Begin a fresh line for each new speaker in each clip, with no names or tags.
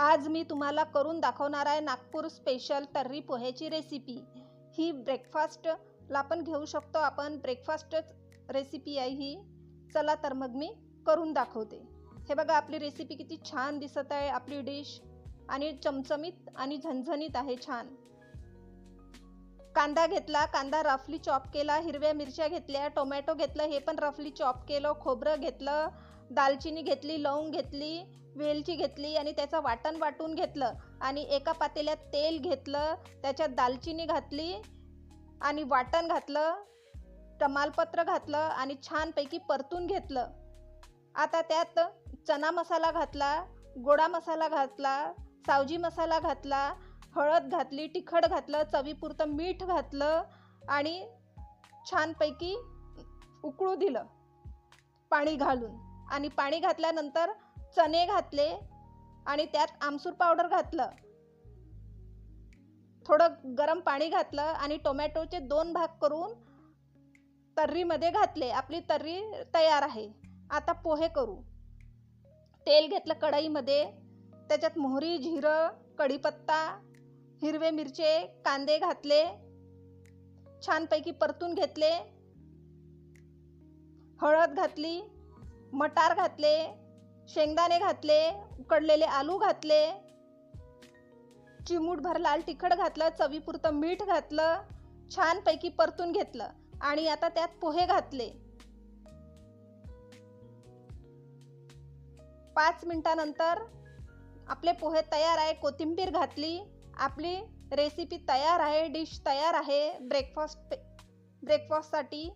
आज मी तुम्हाला करून दाखवणार आहे नागपूर स्पेशल तर्री पोह्याची रेसिपी ही ब्रेकफास्टला पण घेऊ शकतो आपण. ब्रेकफास्टच रेसिपी आहे ही. चला तर मग मी करून दाखवते. हे बघा आपली रेसिपी किती छान दिसत आहे आपली डिश आणि चमचमीत आणि झणझणीत आहे छान. कांदा घेतला कांदा रफली चॉप केला हिरव्या मिरच्या घेतल्या टोमॅटो घेतलं हे पण रफली चॉप केलं खोबरं घेतलं दालचिनी घेतली लवंग घेतली वेलची घेतली आणि त्याचं वाटण वाटून घेतलं आणि एका पातेल्यात तेल घेतलं त्याच्यात दालचिनी घातली आणि वाटण घातलं तमालपत्र घातलं आणि छानपैकी परतून घेतलं. आता त्यात चना मसाला घातला गोडा मसाला घातला सावजी मसाला घातला हळद घातली तिखट घातलं चवीपुरतं मीठ घातलं आणि छानपैकी उकळू दिलं पाणी घालून. आणि पाणी घातल्यानंतर चणे घातले आणि त्यात आमसूर पावडर घातलं. थोडं गरम पाणी घातलं आणि टोमॅटोचे दोन भाग करून तर्रीमध्ये घातले. आपली तर्री तयार आहे. आता पोहे करू. तेल घेतलं कढईमध्ये. त्याच्यात मोहरी जिरं कढीपत्ता हिरवे मिरचे कांदे घातले. छानपैकी परतून घेतले. हळद घातली. मटार घातले शेंगदाणे घातले उकडलेले आलू घातले चिमूटभर लाल तिखट घातलं चवीपुरतं मीठ घातलं छानपैकी परतून घेतलं आणि आता त्यात पोहे घातले. पाच मिनिटानंतर आपले पोहे तयार आहे कोथिंबीर घातली आपली रेसिपी तयार आहे डिश तयार आहे ब्रेकफास्ट ब्रेकफास्टसाठी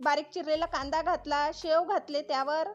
बारीक चिरलेला कांदा घातला शेव घातले त्यावर